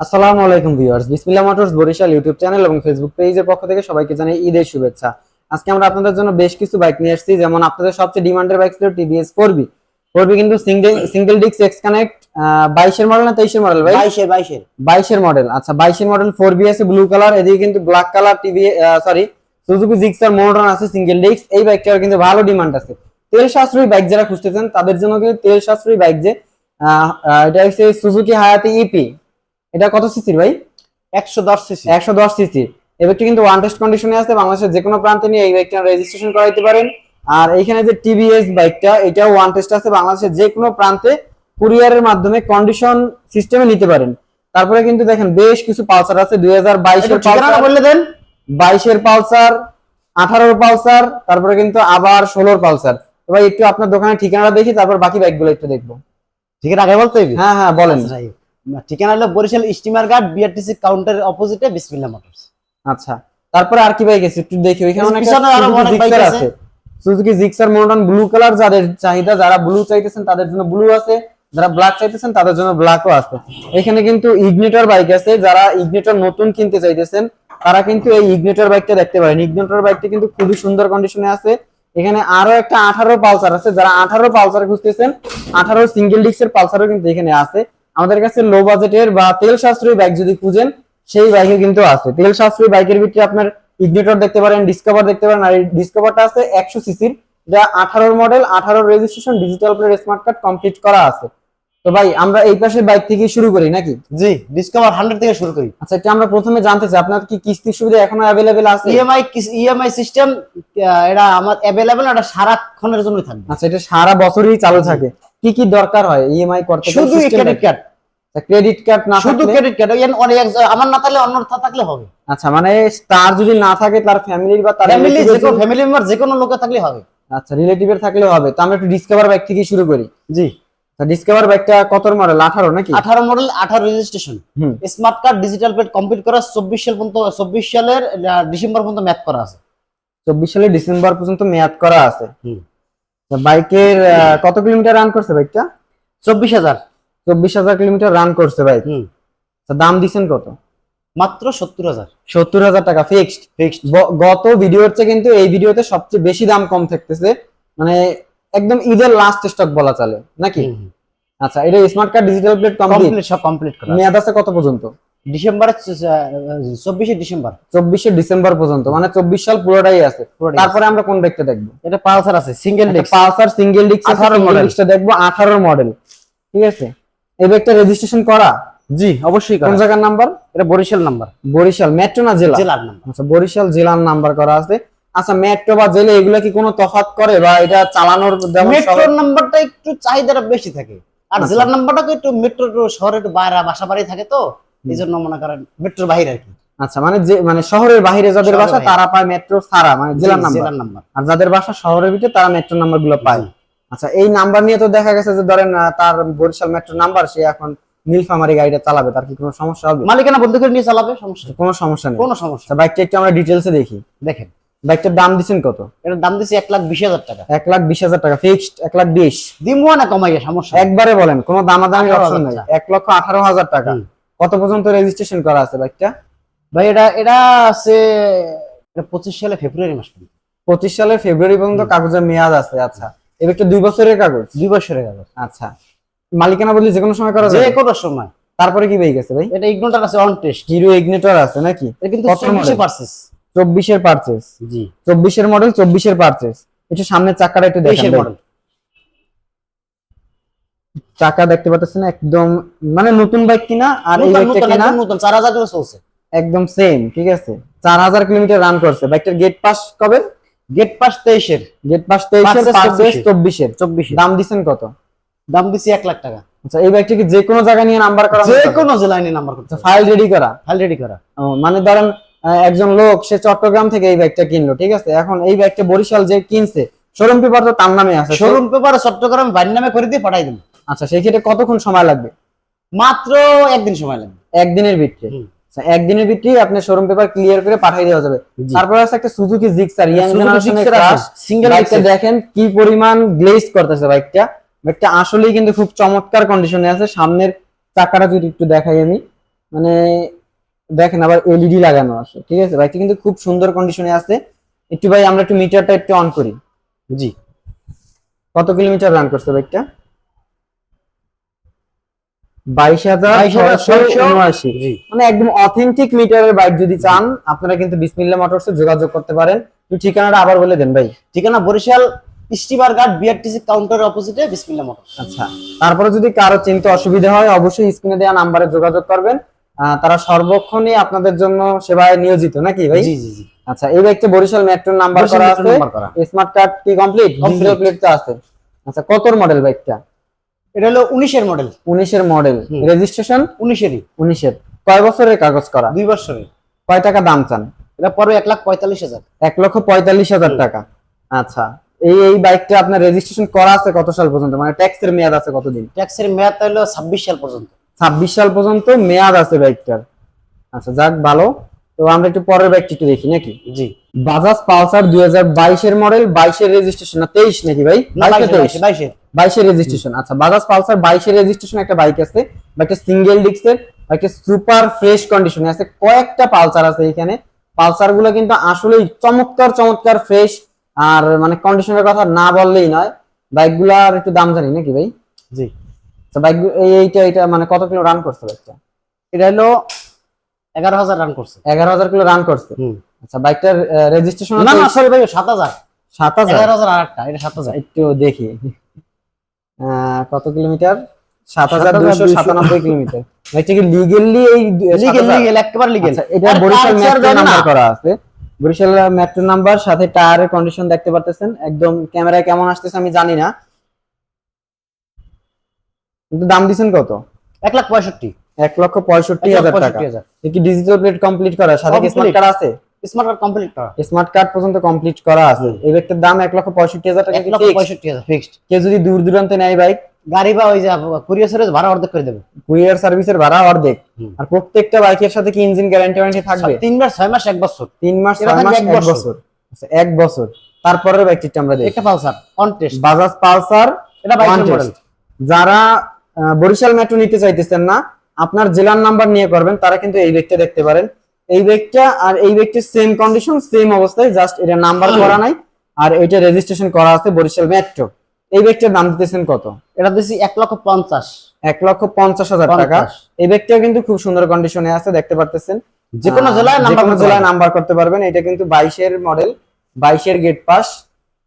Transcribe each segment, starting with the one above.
আসসালামু আলাইকুম viewers Bismillah motors Barishal YouTube channel এবং ফেসবুক পেজের পক্ষ থেকে সবাইকে জানাই ঈদের শুভেচ্ছা। আজকে আমরা আপনাদের জন্য বেশ কিছু বাইক নিয়ে এসেছি যেমন আপনাদের সবচেয়ে ডিমান্ডের বাইক ছিল TVS four V four V কিন্তু single single disc X connect বাইশের মডেল না তেইশের মডেল ভাই? বাইশের বাইশের। বাইশের মডেল আচ্ছা বাইশের মডেল ফোর বি আছে ব্লু কালার এদিকে কিন্তু black colour TV sorry Suzuki Gixxer motor আছে সিঙ্গেল ডিস্ক এই বাইকটার কিন্তু ভালো ডিমান্ড আছে। তেল সাশ্রয়ী বাইক যারা খুঁজতেছেন তাদের জন্য কিন্তু তেল সাশ্রয়ী বাইক যে এটা হচ্ছে সুজুকি হায়াতি ইপি এটা কত সিসির ভাই? একশো দশ সিসি। একশো দশ সিসি। এই বাইকটি কিন্তু ওয়ান টেস্ট কন্ডিশনে আছে বাংলাদেশের যে কোনো প্রান্তে নিয়ে এই বাইকটা রেজিস্ট্রেশন করাইতে পারেন। আর এইখানে যে টিভিএস বাইকটা এটাও ওয়ান টেস্ট আছে বাংলাদেশের যে কোনো প্রান্তে কুরিয়ারের মাধ্যমে কন্ডিশন সিস্টেমে নিতে পারেন। তারপরে কিন্তু দেখেন বেশ কিছু পালসার আছে দুই হাজার বাইশের ঠিকানা বললে দেন। বাইশের পালসার আঠারোর পালসার তারপরে কিন্তু আবার ষোলোর পালসার। এবার একটু আপনার দোকানের ঠিকানাটা দেখি তারপর বাকি বাইকগুলো একটু দেখব। ঠিকানা আগে বলতে হ্যাঁ হ্যাঁ বলেন। আচ্ছা। ঠিকানা হলো বরিশাল স্টিমার ঘাট বিআরটিসি কাউন্টারের অপোজিটে বিসমিল্লাহ মোটরস আচ্ছা তারপরে আর কি বাইক আছে একটু দেখি ওইখানে অনেক পিছনে আরও অনেক বাইক আছে। Suzuki Gixxer motor blue colour যাদের চাহিদা যারা ব্লু চাইতেছেন তাদের জন্য ব্লু আছে যারা ব্ল্যাক চাইতেছেন তাদের জন্য ব্ল্যাকও আছে এখানে কিন্তু ইগনিটর বাইক আছে যারা ইগনিটর নতুন কিনতে চাইতেছেন তারা কিন্তু এই ইগনিটর বাইকটা দেখতে পারেন ইগনিটর বাইকটা কিন্তু খুবই সুন্দর কন্ডিশনে আছে এখানে আরও একটা আঠারো পালসার আছে যারা আঠারো পালসার খুঁজতেছেন আঠারো সিঙ্গেল ডিস্কের পালসারও কিন্তু এখানে আছে আমাদের কাছে লো বাজেটের বা তেল সাশ্রয়ী বাইক যদি খুঁজেন, সেই বাইকে কিন্তু আছে। তেল সাশ্রয়ী বাইকের ভিতরে আপনার ইগনিটর দেখতে পারেন ডিসকভার দেখতে পারেন, আর ডিসকভারটা আছে একশো সিসির যা আঠারোর মডেল আঠারোর registration digital plate smart card complete করা আছে। তো ভাই আমরা এই পাশের বাইক থেকে শুরু করি নাকি? জি ডিসকভার হান্ড্রেড থেকে শুরু করি। আচ্ছা এটা আমরা প্রথমে জানতে চাই আপনার কি কিস্তির সুবিধা এখনও অ্যাভেলেবেল আছে? ইএমআই ইএমআই সিস্টেম এটা আমার অ্যাভেলেবেল এটা সারাক্ষণের জন্যই থাকবে। আচ্ছা এটা সারা বছরই চালু থাকে। কি কি দরকার হয় ইএমআই করতে শুধু ক্রেডিট কার্ড ক্রেডিট কার্ড না শুধু ক্রেডিট কার্ড অনেক আমার না থাকলে অন্য থাকলে হবে। আচ্ছা মানে তার যদি না থাকে তার ফ্যামিলির বা তার ফ্যামিলি যে কোনো ফ্যামিলি মেম্বার যে কোনো লোকে থাকলে হবে। আচ্ছা রিলেটিভের থাকলে হবে। তো আমরা একটু ডিসকভার বাইক থেকে শুরু করি। জি। ডিসকভার বাইকটা কতর মডেল আঠারো নাকি? আঠারো মডেল আঠারো রেজিস্ট্রেশন হুম। Smart card digital plate complete করা চব্বিশ সাল পর্যন্ত চব্বিশ সালের ডিসেম্বর পর্যন্ত ম্যাথ করা আছে। চব্বিশ সালে ডিসেম্বর পর্যন্ত মেয়াদ করা আছে। বাইকের কত কিলোমিটার রান করছে বাইকটা চব্বিশ হাজার। চব্বিশ হাজার কিলোমিটার রান করছে বাইক দাম দিছেন কত? মাত্র সত্তর হাজার। সত্তর হাজার টাকা ফিক্সড ফিক্সড গত ভিডিওর চেয়ে কিন্তু এই ভিডিওতে সবচেয়ে বেশি দাম কম থাকতেছে। মানে একদম ঈদের লাস্ট স্টক বলা চলে নাকি? আচ্ছা এটা smart card digital plate complete সব কমপ্লিট করা মেয়াদ আছে কত পর্যন্ত? ডিসেম্বর চব্বিশে ডিসেম্বর। চব্বিশে ডিসেম্বর পর্যন্ত মানে চব্বিশ সাল পুরোটাই আছে। তারপরে আমরা কোন বাইকটা দেখব? এটা পালসার আছে single disc Pulsar single disc 18 model. দেখব আঠারো মডেল ঠিক আছে? এই বাইকটা রেজিস্ট্রেশন করা? জি অবশ্যই কোন জায়গার নাম্বার এটা বরিশাল নাম্বার বরিশাল মেট্রো না জেলা? জেলার নাম্বার আচ্ছা বরিশাল জেলার নাম্বার করা আছে। আচ্ছা মেট্রো বা জেলে এগুলা কি কোনো তফাৎ করে বা এটা চালানোর মেট্রোর নাম্বারটা একটু চাহিদাটা বেশি থাকে। আর আচ্ছা। জেলার নাম্বারটা একটু মেট্রো শহরে একটু বাইরে বাসা বাড়ি থাকে তো এই জন্য মনে করেন মেট্রোর বাইরে আর কি আচ্ছা মানে যে মানে শহরের বাইরে যাদের বাসা তারা পায় মেট্রো ছাড়া মানে জেলার নাম্বার জেলার নাম্বার আর যাদের বাসা শহরের ভিতরে তারা মেট্রো নাম্বারগুলো পায়। আচ্ছা এই নাম্বার নিয়ে তো দেখা গেছে যে ধরেন তার বরিশাল মেট্রো নাম্বার সে এখন নীলফামারি গাড়িটা চালাবে তার কি কোনো সমস্যা হবে? মালিকানা বন্ধ করে নিয়ে চালাবে সমস্যা কোনো সমস্যা নেই। কোনো সমস্যা আচ্ছা বাইকটা একটু আমরা ডিটেলসে দেখি। দেখেন। বাইকটার দাম দিচ্ছেন কত? এটার দাম দিচ্ছে এক লাখ বিশ হাজার টাকা। এক লাখ বিশ হাজার টাকা ফিক্সড এক লাখ বিশ। দিমুয়া না কমাইয়া সমস্যা একবারে বলেন কোনো দামাদামি 18,000 অপশন নাই। এক লক্ষ আঠারো হাজার টাকা। কত পর্যন্ত রেজিস্ট্রেশন করা আছে বাইকটা? ভাই এটা এটা আছে পঁচিশ সালে ফেব্রুয়ারি মাস পর্যন্ত। পঁচিশ সালের ফেব্রুয়ারি পর্যন্ত কাগজের মেয়াদ আছে আচ্ছা। এই বাইকটা দুই বছরের কাগজ? দুই বছরের কাগজ। আচ্ছা। মালিকানা বললি যে কোনো সময় করা যে যাবে? কোনো সময়। তারপরে কি বাইক আছে ভাই? এটা ইগনোটার আছে অন টেস্ট হিরো ইগনিটর আছে নাকি? এটা কিন্তু পারচেস। চব্বিশের পারচেস জি। চব্বিশের মডেল চব্বিশের পারচেস একটু সামনের চাকাটা একটু দেখেন মডেল চাকা দেখতে পাচ্ছেন একদম মানে নতুন বাইক কিনা আর এই বাইকটা কিনা? নতুন চার হাজার করে চলছে। একদম সেম ঠিক আছে? চার হাজার কিলোমিটার রান করছে। বাইকটার গেট পাস কবে? গেট পাস তেইশের। গেট পাস তেইশের Purchase পারচেস 24 চব্বিশের। চব্বিশে দাম দিচ্ছেন কত? দাম দিছি এক লাখ টাকা। আচ্ছা এই বাইকটা কি যে কোনো জায়গায় নিয়ে নাম্বার করা যে কোনো জেলায় নিয়ে নাম্বার করতে ফাইল রেডি করা? ফাইল রেডি করা। মানে ধরেন একজন লোক সে চট্টগ্রাম থেকে এই বাইকটা কিনলো ঠিক আছে? এখন এই বাইকটা বরিশাল যে কিনছে শোরুম পেপার তো তার নামে আছে শোরুম পেপারে চট্টগ্রাম বাড়ির নামে করে দিয়ে পাঠাই দিন আচ্ছা সেই ক্ষেত্রে কতক্ষণ সময় লাগবে? মাত্র একদিন সময় লাগবে। একদিনের ভিতরে আচ্ছা, একদিনের ভিতরে আপনি শোরুম পেপার ক্লিয়ার করে পাঠিয়ে দেওয়া যাবে। তারপর আছে একটা সুজুকি জিক্সার ইয়াং জেনারেশনের আছে, single বাইকটা দেখেন কি পরিমাণ গ্লেজ করতেছে বাইকটা বাইকটা আসলেই কিন্তু খুব চমৎকার কন্ডিশনে আছে। সামনের চাকাটা যদি একটু দেখাই আমি। মানে দেখেন আবার এলইডি লাগানো আছে ঠিক আছে? বাইকটা কিন্তু খুব সুন্দর কন্ডিশনে আছে। একটু ভাই আমরা একটু মিটারটা একটু অন করি। জি। কত কিলোমিটার রান করছে বাইকটা বাইশ হাজার উনআশি। মানে একদম অথেন্টিক মিটারের বাইক যদি চান আপনারা কিন্তু বিসমিল্লা মোটরসে যোগাযোগ করতে পারেন। ঠিকানাটা আবার বলে দেন ভাই। ঠিকানা বরিশাল স্টিমার ঘাট বিআরটিসি কাউন্টারের অপোজিটে বিসমিল্লা মোটর আচ্ছা। তারপরে যদি কারও চিনতে অসুবিধা হয় অবশ্যই স্ক্রিনে দেওয়া নাম্বারে যোগাযোগ করবেন। তারা সর্বক্ষণই আপনাদের জন্য সেবায় নিয়োজিত নাকি ভাই? জি জি জি। আচ্ছা এই বাইকটা বরিশাল মেট্রোর নাম্বার করা আছে। স্মার্ট কার্ড কি কমপ্লিট. ডিজিটাল প্লেট তো আছে। আচ্ছা কতর মডেল বাইকটা এটা হলো উনিশের মডেল উনিশের মডেল হুম। রেজিস্ট্রেশন উনিশেরই। উনিশের। কয় বছরের কাগজ করা? দুই বছরের। কয় টাকা দাম চান? এটা পড়বে এক লাখ পঁয়তাল্লিশ হাজার। এক লক্ষ পঁয়তাল্লিশ হাজার টাকা। আচ্ছা এই এই বাইকটা আপনার রেজিস্ট্রেশন করা আছে কত সাল পর্যন্ত? মানে ট্যাক্সের মেয়াদ আছে কতদিন? ট্যাক্সের মেয়াদ হলো ছাব্বিশ সাল পর্যন্ত। ছাব্বিশ সাল পর্যন্ত মেয়াদ আছে বাইকটার। আচ্ছা যাক ভালো। তো আমরা একটু পরের বাইকটি একটু দেখি নাকি? জি। বাজাজ পালসার দুই হাজার বাইশের মডেল বাইশের রেজিস্ট্রেশন না তেইশ নাকি ভাই? বাইশে বাইশের রেজিস্ট্রেশন আচ্ছা বাজাজ পালসার বাইশের রেজিস্ট্রেশন একটা বাইক আছে বাইকটা সিঙ্গেল ডিস্কের বাইকটা সুপার ফ্রেশ কন্ডিশনে আছে। কয়েকটা পালসার আছে এখানে। পালসারগুলো কিন্তু আসলেই চমৎকার চমৎকার ফ্রেশ আর মানে কন্ডিশনের কথা না বললেই নয়। বাইকগুলার একটু দাম জানি নাকি ভাই? জি। বাইক এইটা এটা মানে কত কিলো রান করছে বাইকটা এটা হলো এগারো হাজার রান করছে। এগারো হাজার কিলো রান করছে? আচ্ছা বাইকটার রেজিস্ট্রেশন না না সরি ভাই সাত হাজার। সাত হাজার? এগারো হাজার আর এটা সাত হাজার। একটু দেখি। আহ, কত কিলোমিটার? সাত হাজার দুশো সাতানব্বই কিলোমিটার। এটা কি লিগেলি এই লিগেল 7,000? লিগেল একেবারে লিগেল আচ্ছা, এটা বরিশাল মেট্রো নাম্বার করা আছে। বরিশাল মেট্রো নাম্বার সাথে টায়ারের কন্ডিশন দেখতে পারতেছেন। একদম ক্যামেরায় কেমন আসতেছে আমি জানি না। কিন্তু দাম দিছেন কত? এক লাখ পঁয়ষট্টি। এক লক্ষ পঁয়ষট্টি হাজার টাকা। কি ডিজিটাল প্লেট কমপ্লিট করা? সাথে কি স্মার্ট কার্ড আছে? স্মার্ট কার্ড কমপ্লিট করা। স্মার্ট কার্ড পর্যন্ত কমপ্লিট করা আছে। এই ব্যক্তির দাম এক লক্ষ পঁয়ষট্টি হাজার টাকা এক লক্ষ? পঁয়ষট্টি হাজার ফিক্সড কেউ যদি দূর দূরান্তে নেয় বাইক গাড়ি বা ওই যে কুরিয়ার সার্ভিস ভাড়া অর্ধেক করে দেবে। কুরিয়ার সার্ভিসের ভাড়া অর্ধেক। আর প্রত্যেকটা বাইকের সাথে কি ইঞ্জিন গ্যারান্টি ওয়ারেন্টি থাকবে? তিন মাস ছয় মাস এক বছর। তিন মাস ছয় মাস এক বছর। আচ্ছা এক বছর। তারপরের বাইকটিটা আমরা দেখি। একটা পালসার কন্টেস্ট বাজাজ পালসার এটা One মডেল যারা বরিশাল মেট্রো নিতে চাইতেছেন না আপনার জেলার নাম্বার নিয়ে করবেন তারা কিন্তু এই ব্যক্তিটা দেখতে পারেন। এই ব্যক্তিটা আর এই ব্যক্তির সেম কন্ডিশন সেম অবস্থায় জাস্ট এটা নাম্বার করা নাই আর এটা রেজিস্ট্রেশন করা আছে বরিশাল মেট্রো। এই ব্যক্তির দাম দিতেছেন কত? এটা দিছি এক লক্ষ পঞ্চাশ। এক লক্ষ পঞ্চাশ হাজার টাকা। এই ব্যক্তিও কিন্তু খুব সুন্দর কন্ডিশনে আছে দেখতে পারতেছেন। যে কোনো জেলায় নাম্বার জেলায় নাম্বার করতে পারবেন। এটা কিন্তু বাইশের মডেল বাইশের গেট পাস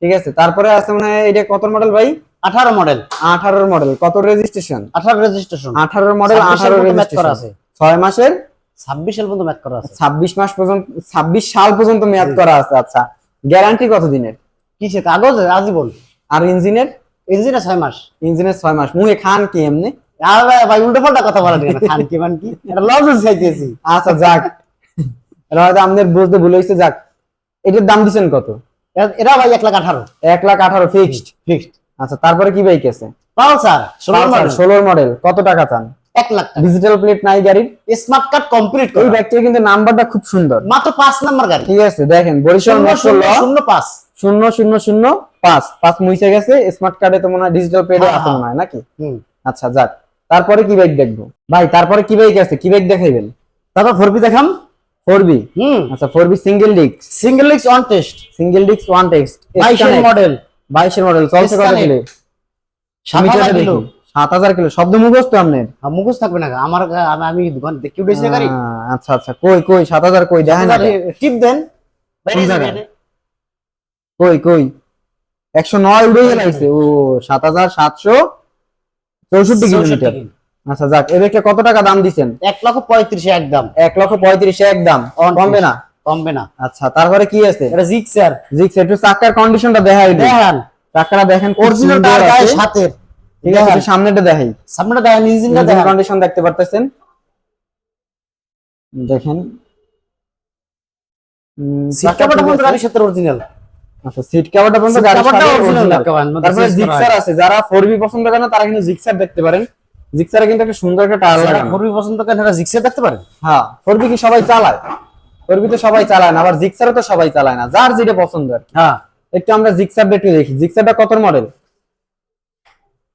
ঠিক আছে? তারপরে আছে মানে এটা কত মডেল ভাই? আঠারো মডেল। আঠারোর মডেল। কত রেজিস্ট্রেশন আঠারো রেজিস্ট্রেশন আঠারোর মডেল আঠারো ম্যাচ করা রেজিস্ট্রেশন আছে। ছয় মাসের? ছাব্বিশ সাল পর্যন্ত ম্যাচ করা আছে। ছাব্বিশ মাস পর্যন্ত ছাব্বিশ সাল পর্যন্ত মেয়াদ করা আছে। আচ্ছা গ্যারান্টি কত দিনের? কিসে কাগজ? আজীবন? আর ইঞ্জিনের? ইঞ্জিনে ছয় মাস। ইঞ্জিনের ছয় মাস। মুহে খান কি এমনি? আর ভাই- উল্টো পাল্টা কথা বলেন কেন খান কি মান কি? এটা লস চাইতেছি। আচ্ছা যাক। এটা হয়তো আমাদের বুঝতে ভুল হয়েছে। যাক এটার দাম দিচ্ছেন কত? এটা- এটা ভাই এক লাখ আঠারো। এক লাখ আঠারো ফিক্সড ফিক্সড আচ্ছা তারপরে কি বাইক আছে? পালসার 16 মডেল কত টাকা চান? এক লাখ ডিজিটাল প্লেট নাই গাড়ির? স্মার্ট কার্ড কমপ্লিট করা। এই কিন্তু নাম্বারটা খুব সুন্দর। মাত্র পাঁচ নাম্বার গাড়ি। ঠিক আছে দেখেন বরিশাল মশল 05 0005 পাঁচ। মুইছে গেছে স্মার্ট কার্ডে তো মনে হয় ডিজিটাল প্লেটে আছে মনে হয়। নাকি? হুম। আচ্ছা যাক তারপরে কি বাইক দেখব? ভাই তারপরে কি বাইক আছে? কি বাইক দেখাইবেন? তারপর ফোরবি দেখাম? ফোরবি হুম। আচ্ছা ফোর বি সিঙ্গেল ডিক্স single disc one test single ডিক্স ওয়ান টেস্ট মডেল বাইশের মডেল চলছে কত কিলো? 7000 কিলো। 7000 কিলো শব্দ মুখস্থ আপনি হ্যাঁ, মুখস্থ থাকবে না আমার আমি দোকান দেখি উঠেছি গাড়ি? আচ্ছা আচ্ছা কই কই 7000 কই দেখেন টিপ দেন। কই কই? 109 উড়ে গেলাইছে। ও 7764 কিলোমিটার। আচ্ছা যাক এদেরকে কত টাকা দাম দিচ্ছেন এক লক্ষ 35 একদম। এক লক্ষ 35 একদম। কমবে না? কমবে না। আচ্ছা তারপরে কি আছে? এটা জিক্সার জিক্স একটু চাকার কন্ডিশনটা দেখাই দেখেন। চাকাটা দেখেন অরিজিনাল অরিজিনাল গায়ে সাতের। ঠিক আছে একটু সামনেটা দেখাই। সামনেটা দেখেন ইঞ্জিনটা দেখেন। কন্ডিশন দেখতে পারতেছেন? দেখেন। সিট কাভারটা গাড়ির সাথে অরিজিনাল আচ্ছা সিট কভারটা গাড়ির সাথে। রাখা তারপরে জিক্সার আছে। যারা 4B পছন্দ করে না তারা কিন্তু জিক্সার দেখতে পারেন। জিক্সারে কিন্তু একটা সুন্দর একটা টায়ার যারা লাগানো। ফোরবি পছন্দ করেন তারা জিক্সার দেখতে পারেন? হ্যাঁ 4B কি সবাই চালায়? 4B তো সবাই চালায় না আবার জিক্সারও তো সবাই চালায় না যার যেটা পছন্দ হ্যাঁ। একটু আমরা জিক্সারটা একটু দেখি। জিক্সারটা কত মডেল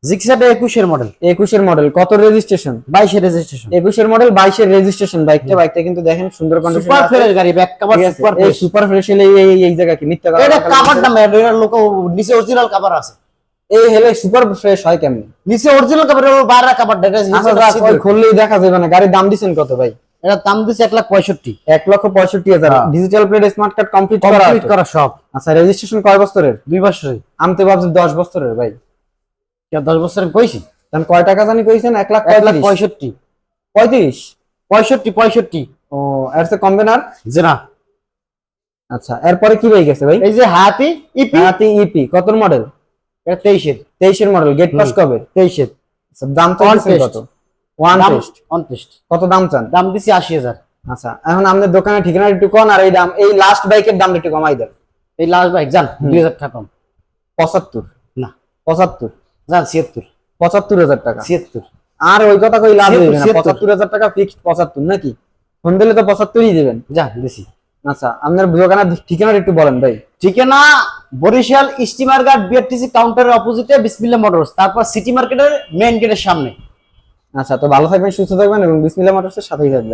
জিক্সারটা একুশের মডেল একুশের মডেল কত রেজিস্ট্রেশন বাইশের রেজিস্ট্রেশন একুশের মডেল বাইশের রেজিস্ট্রেশন বাইকটা বাইকটা কিন্তু দেখেন সুন্দর কন্ডিশন সুপার ফ্রেশ গাড়ি back cover super fresh super fresh এই এই এই জায়গা কি মিথ্যা কথা এটা কাভার? নাম এটা লোক নিচে অরিজিনাল কভার আছে। এই হেলে সুপার ফ্রেশ হয় কেমনে? নিচে অরিজিনাল কভার বাইরে কভার যাক, খুললেই দেখা যাবে না। গাড়ির দাম দিছেন কত ভাই? এটা দাম দিচ্ছে এক লাখ পঁয়ষট্টি। এক লক্ষ পঁয়ষট্টি হাজার। হ্যাঁ। Digital plate smart card complete করা কমপ্লিট করা সব। আচ্ছা রেজিস্ট্রেশন কয় বছরের? দুই বছরে আমি তো ভাবছি দশ বছরের ভাই। দশ বছর আমি কইছি? তাহলে কয় টাকা জানি কইছেন? এক লাখ এক লাখ পঁয়ষট্টি। পঁয়ত্রিশ? পঁয়ষট্টি পঁয়ষট্টি। ও এর সে কমবে না? যে না আচ্ছা এরপরে কি বাইক আছে ভাই? এই যে হাতি ইপি হাতি ইপি কত মডেল এটা তেইশের। তেইশের মডেল গেট পাস। কবে? তেইশের। আচ্ছা, দাম তো। কত? কত দাম চান? দাম দিছি আশি হাজার। আচ্ছা এখন আমাদের দোকানের ঠিকানা একটু কম আর এই দাম এই লাস্ট বাইকের দাম একটু কমাই দেন। এই লাস্ট বাইক যান দুই হাজার টাকা কম। পঁচাত্তর? না। পঁচাত্তর? যান ছিয়াত্তর। পঁচাত্তর হাজার টাকা। ছিয়াত্তর। আর ওই কথা কই লাভ না পঁচাত্তর হাজার টাকা ফিক্সড পঁচাত্তর নাকি? ফোন দিলে তো পঁচাত্তরই দিবেন। যান দিছি। আচ্ছা আপনার দোকানের ঠিকানা একটু বলেন ভাই। ঠিকানা বরিশাল স্টিমার গার্ড বিআরটিসি কাউন্টারের অপোজিটে বিসমিল্লা মোটরস তারপর সিটি মার্কেটের মেইন গেটের সামনে। আচ্ছা তো ভালো থাকবেন সুস্থ থাকবেন এবং বিসমিল্লা মোটরসের সাথেই থাকবেন।